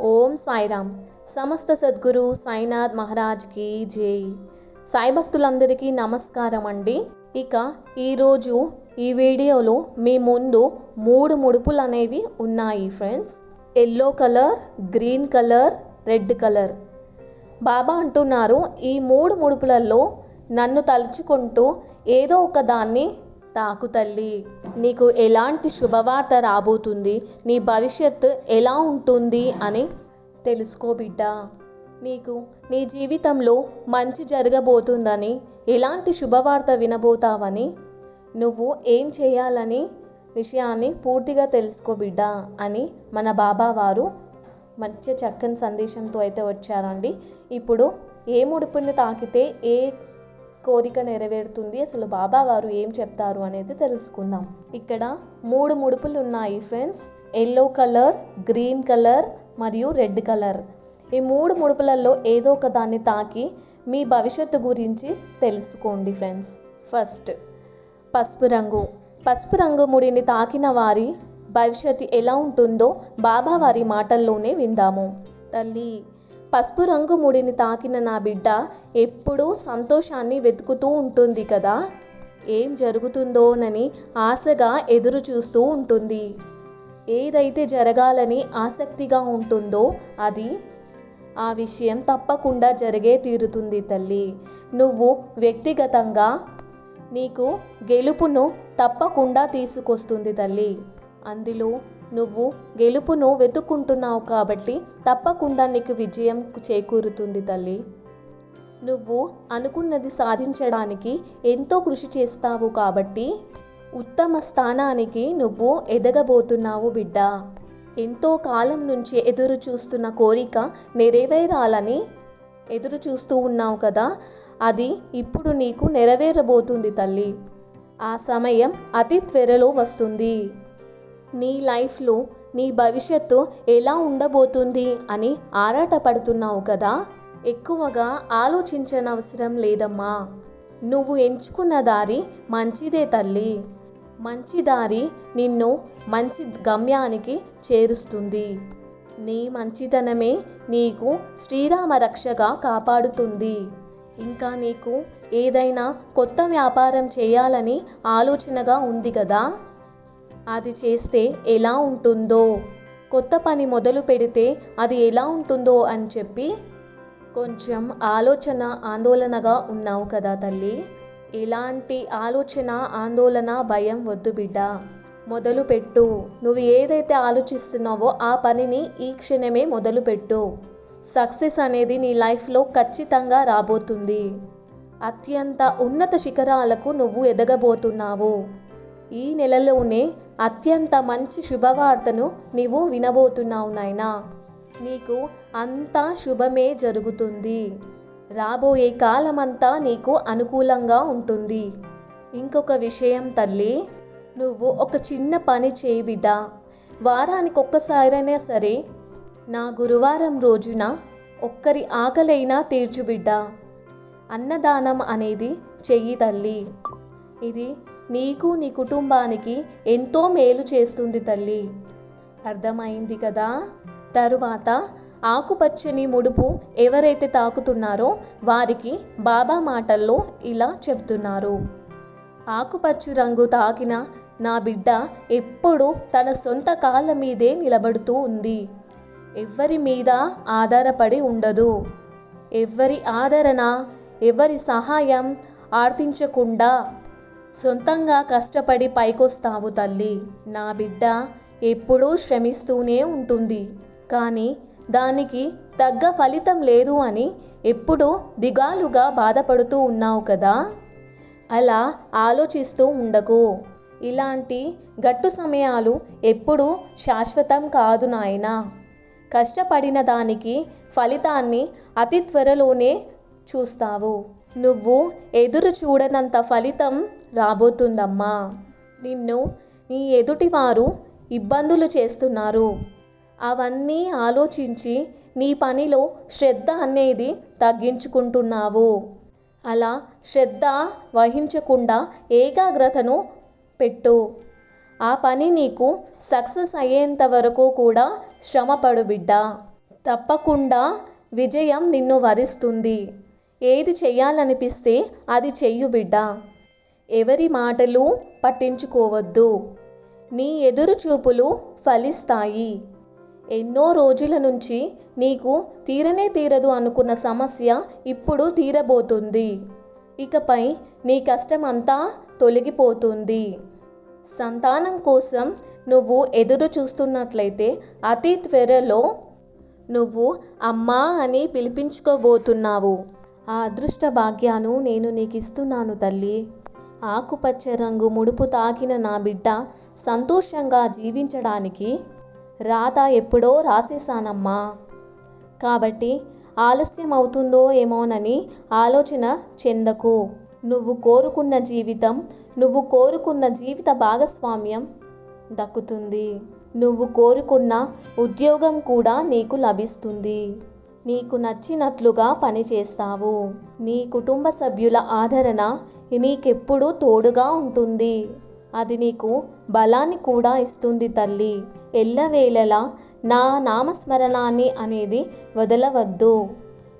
ఓం సాయిరామ్. సమస్త సద్గురు సాయినాథ్ మహారాజ్కి జై. సాయి భక్తులందరికీ నమస్కారం అండి. ఇక ఈరోజు ఈ వీడియోలో మీ ముందు మూడు ముడుపులు అనేవి ఉన్నాయి friends. Yellow colour green colour red colour. బాబా అంటున్నారు ఈ మూడు ముడుపులలో నన్ను తలుచుకుంటూ ఏదో ఒక దాన్ని తాకు తల్లి నీకు ఎలాంటి శుభవార్త రాబోతుంది? నీ భవిష్యత్తు ఎలా ఉంటుంది? అని తెలుసుకో బిడ్డ. నీకు నీ జీవితంలో మంచి జరగబోతుందని ఎలాంటి శుభవార్త వినబోతావని నువ్వు ఏం చేయాలని విషయాన్ని పూర్తిగా తెలుసుకో బిడ్డ అని మన బాబా వారు మంచి చక్కని సందేశంతో అయితే వచ్చారండి. ఇప్పుడు ఏ ముడుపుని తాకితే ఏ కోరిక నెరవేరుతుంది. అసలు బాబా వారు ఏం చెప్తారు అనేది తెలుసుకుందాం. ఇక్కడ మూడు ముడుపులు ఉన్నాయి friends. Yellow colour green colour మరియు రెడ్ కలర్. ఈ మూడు ముడుపులలో ఏదో ఒక దాన్ని తాకి మీ భవిష్యత్తు గురించి తెలుసుకోండి ఫ్రెండ్స్. ఫస్ట్ పసుపు రంగు. పసుపు రంగు ముడిని తాకిన వారి భవిష్యత్తు ఎలా ఉంటుందో బాబా వారి మాటల్లోనే విందాము. తల్లి పసుపు రంగు ముడిని తాకిన నా బిడ్డ ఎప్పుడూ సంతోషాన్ని వెతుకుతూ ఉంటుంది కదా. ఏం జరుగుతుందోనని ఆశగా ఎదురు చూస్తూ ఉంటుంది. ఏదైతే జరగాలని ఆసక్తిగా ఉంటుందో అది ఆ విషయం తప్పకుండా జరిగే తీరుతుంది తల్లి. నువ్వు వ్యక్తిగతంగా నీకు గెలుపును తప్పకుండా తీసుకొస్తుంది తల్లి. అందులో నువ్వు గెలుపును వెతుక్కుంటున్నావు కాబట్టి తప్పకుండా నీకు విజయం చేకూరుతుంది తల్లి. నువ్వు అనుకున్నది సాధించడానికి ఎంతో కృషి చేస్తావు కాబట్టి ఉత్తమ స్థానానికి నువ్వు ఎదగబోతున్నావు బిడ్డ. ఎంతో కాలం నుంచి ఎదురు చూస్తున్న కోరిక నెరవేరాలని ఎదురు చూస్తూ ఉన్నావు కదా అది ఇప్పుడు నీకు నెరవేరబోతుంది తల్లి. ఆ సమయం అతి త్వరలో వస్తుంది. నీ లైఫ్లో నీ భవిష్యత్తు ఎలా ఉండబోతుంది అని ఆరాటపడుతున్నావు కదా? ఎక్కువగా ఆలోచించనవసరం లేదమ్మా. నువ్వు ఎంచుకున్న దారి మంచిదే తల్లి. మంచి దారి నిన్ను మంచి గమ్యానికి చేరుస్తుంది. నీ మంచితనమే నీకు శ్రీరామ రక్షగా కాపాడుతుంది. ఇంకా నీకు ఏదైనా కొత్త వ్యాపారం చేయాలని ఆలోచనగా ఉంది కదా? అది చేస్తే ఎలా ఉంటుందో? కొత్త పని మొదలు పెడితే అది ఎలా ఉంటుందో అని చెప్పి కొంచెం ఆలోచన ఆందోళనగా ఉన్నావు కదా తల్లి. ఇలాంటి ఆలోచన ఆందోళన భయం వద్దు బిడ్డ. మొదలు పెట్టు. నువ్వు ఏదైతే ఆలోచిస్తున్నావో ఆ పనిని ఈ క్షణమే మొదలుపెట్టు సక్సెస్ అనేది నీ లైఫ్లో ఖచ్చితంగా రాబోతుంది. అత్యంత ఉన్నత శిఖరాలకు నువ్వు ఎదగబోతున్నావు. ఈ నెలలోనే అత్యంత మంచి శుభవార్తను నీవు వినబోతున్నావు నాయనా. నీకు అంతా శుభమే జరుగుతుంది. రాబోయే కాలమంతా నీకు అనుకూలంగా ఉంటుంది. ఇంకొక విషయం తల్లి నువ్వు ఒక చిన్న పని చేయి బిడ్డ. వారానికి ఒక్కసారైనా సరే నా గురువారం రోజున ఒక్కరి ఆకలైనా తీర్చు బిడ్డ. అన్నదానం అనేది చెయ్యి తల్లి. ఇది నీకు నీ కుటుంబానికి ఎంతో మేలు చేస్తుంది తల్లి. అర్థమైంది కదా? తరువాత ఆకుపచ్చని ముడుపు ఎవరైతే తాకుతున్నారో వారికి బాబా మాటల్లో ఇలా చెప్తున్నారు. ఆకుపచ్చు రంగు తాకిన నా బిడ్డ ఎప్పుడు తన సొంత కాళ్ళ మీదే నిలబడుతూ ఉంది. ఎవ్వరి మీద ఆధారపడి ఉండదు. ఎవ్వరి ఆదరణ ఎవరి సహాయం ఆర్థించకుండా సొంతంగా కష్టపడి పైకొస్తావు తల్లి. నా బిడ్డ ఎప్పుడూ శ్రమిస్తూనే ఉంటుంది. కానీ దానికి తగ్గ ఫలితం లేదు అని ఎప్పుడూ దిగాలుగా బాధపడుతూ ఉన్నావు కదా? అలా ఆలోచిస్తూ ఉండకు. ఇలాంటి గట్టు సమయాలు ఎప్పుడూ శాశ్వతం కాదు నాయనా. కష్టపడిన దానికి ఫలితాన్ని అతి త్వరలోనే చూస్తావు. నువ్వు ఎదురు చూడనంత ఫలితం రాబోతుందమ్మా. నిన్ను నీ ఎదుటివారు ఇబ్బందులు చేస్తున్నారు. అవన్నీ ఆలోచించి నీ పనిలో శ్రద్ధ అనేది తగ్గించుకుంటున్నావు. అలా శ్రద్ధ వహించకుండా ఏకాగ్రతను పెట్టు. ఆ పని నీకు సక్సెస్ అయ్యేంత వరకు కూడా శ్రమపడు బిడ్డ. తప్పకుండా విజయం నిన్ను వరిస్తుంది. ఏది చెయ్యాలనిపిస్తే అది చెయ్యు బిడ్డ. ఎవరి మాటలు పట్టించుకోవద్దు. నీ ఎదురు చూపులు ఫలిస్తాయి. ఎన్నో రోజుల నుంచి నీకు తీరనే తీరదు అనుకున్న సమస్య ఇప్పుడు తీరబోతుంది. ఇకపై నీ కష్టం అంతా తొలగిపోతుంది. సంతానం కోసం నువ్వు ఎదురు చూస్తున్నట్లయితే అతి త్వరలో నువ్వు అమ్మా అని పిలిపించుకోబోతున్నావు. ఆ అదృష్ట భాగ్యాను నేను నీకు ఇస్తున్నాను తల్లి. ఆకుపచ్చ రంగు ముడుపు తాకిన నా బిడ్డ సంతోషంగా జీవించడానికి రాత ఎప్పుడో రాసేశానమ్మా. కాబట్టి ఆలస్యం అవుతుందో ఏమోనని ఆలోచన చెందకు. నువ్వు కోరుకున్న జీవితం నువ్వు కోరుకున్న జీవిత భాగస్వామ్యం దక్కుతుంది. నువ్వు కోరుకున్న ఉద్యోగం కూడా నీకు లభిస్తుంది. నీకు నచ్చినట్లుగా పనిచేస్తావు నీ కుటుంబ సభ్యుల ఆదరణ నీకెప్పుడూ తోడుగా ఉంటుంది. అది నీకు బలాన్ని కూడా ఇస్తుంది తల్లి. ఎల్లవేళలా నా నామస్మరణాన్ని అనేది వదలవద్దు.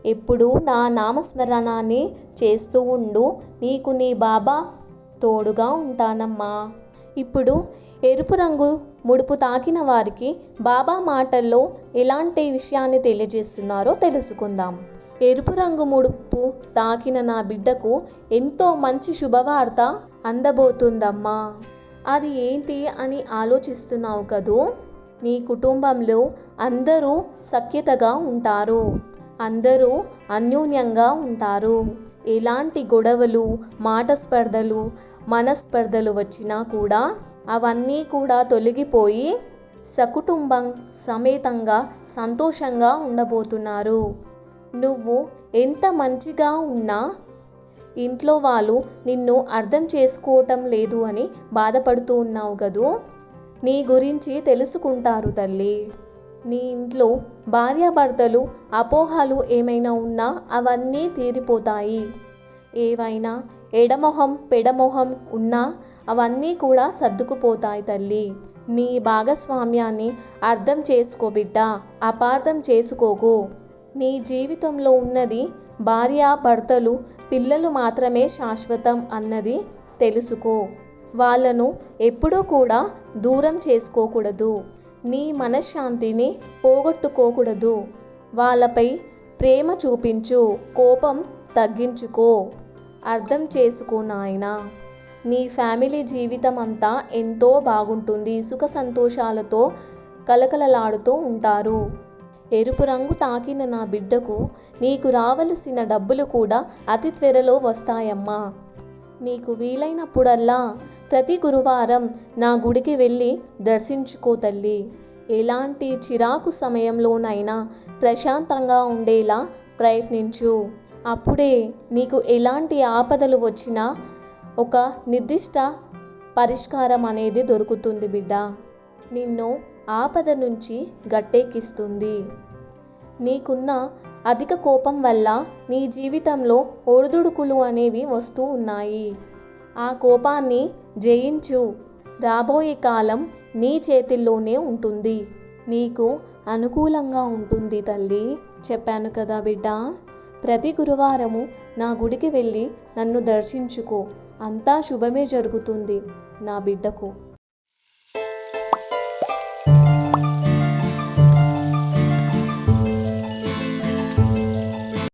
ఎప్పుడు నా నామస్మరణాన్ని చేస్తూ ఉండు. నీకు నీ బాబా తోడుగా ఉంటానమ్మా. ఇప్పుడు ఎరుపు రంగు ముడుపు తాకిన వారికి బాబా మాటల్లో ఎలాంటి విషయాన్ని తెలియజేస్తున్నారో తెలుసుకుందాం. ఎరుపు రంగు ముడుపు తాకిన నా బిడ్డకు ఎంతో మంచి శుభవార్త అందబోతుందమ్మా. అది ఏంటి అని ఆలోచిస్తున్నావు కదూ? నీ కుటుంబంలో అందరూ సఖ్యతగా ఉంటారు. అందరూ అన్యోన్యంగా ఉంటారు. ఎలాంటి గొడవలు మాట స్పర్ధలు మనస్పర్ధలు వచ్చినా కూడా అవన్నీ కూడా తొలగిపోయి సకుటుంబం సమేతంగా సంతోషంగా ఉండబోతున్నారు. నువ్వు ఎంత మంచిగా ఉన్నా ఇంట్లో వాళ్ళు నిన్ను అర్థం చేసుకోవటం లేదు అని బాధపడుతూ ఉన్నావు కదూ? నీ గురించి తెలుసుకుంటారు తల్లి. నీ ఇంట్లో భార్యాభర్తలు అపోహలు ఏమైనా ఉన్నా అవన్నీ తీరిపోతాయి. ఏవైనా ఎడమొహం పెడమొహం ఉన్నా అవన్నీ కూడా సర్దుకుపోతాయి తల్లి. నీ భాగస్వామ్యాన్ని అర్థం చేసుకో బిడ్డ అపార్థం చేసుకోకు. నీ జీవితంలో ఉన్నది భార్య భర్తలు పిల్లలు మాత్రమే శాశ్వతం అన్నది తెలుసుకో. వాళ్ళను ఎప్పుడూ కూడా దూరం చేసుకోకూడదు. నీ మనశ్శాంతిని పోగొట్టుకోకూడదు. వాళ్ళపై ప్రేమ చూపించు కోపం తగ్గించుకో. అర్థం చేసుకో నాయనా. నీ ఫ్యామిలీ జీవితం అంతా ఎంతో బాగుంటుంది. సుఖ సంతోషాలతో కలకలలాడుతూ ఉంటారు. ఎరుపు రంగు తాకిన నా బిడ్డకు నీకు రావలసిన డబ్బులు కూడా అతి త్వరలో వస్తాయమ్మా. నీకు వీలైనప్పుడల్లా ప్రతి గురువారం నా గుడికి వెళ్ళి దర్శించుకో తల్లి. ఎలాంటి చిరాకు సమయంలోనైనా ప్రశాంతంగా ఉండేలా ప్రయత్నించు. అప్పుడే నీకు ఎలాంటి ఆపదలు వచ్చినా ఒక నిర్దిష్ట పరిష్కారం అనేది దొరుకుతుంది బిడ్డ. నిన్ను ఆపద నుంచి గట్టెక్కిస్తుంది. నీకున్న అధిక కోపం వల్ల నీ జీవితంలో ఒడిదుడుకులు అనేవి వస్తూ ఉన్నాయి. ఆ కోపాన్ని జయించు. రాబోయే కాలం నీ చేతిల్లోనే ఉంటుంది. నీకు అనుకూలంగా ఉంటుంది తల్లి. చెప్పాను కదా బిడ్డ. ప్రతి గురువారము నా గుడికి వెళ్ళి నన్ను దర్శించుకో. అంతా శుభమే జరుగుతుంది నా బిడ్డకు.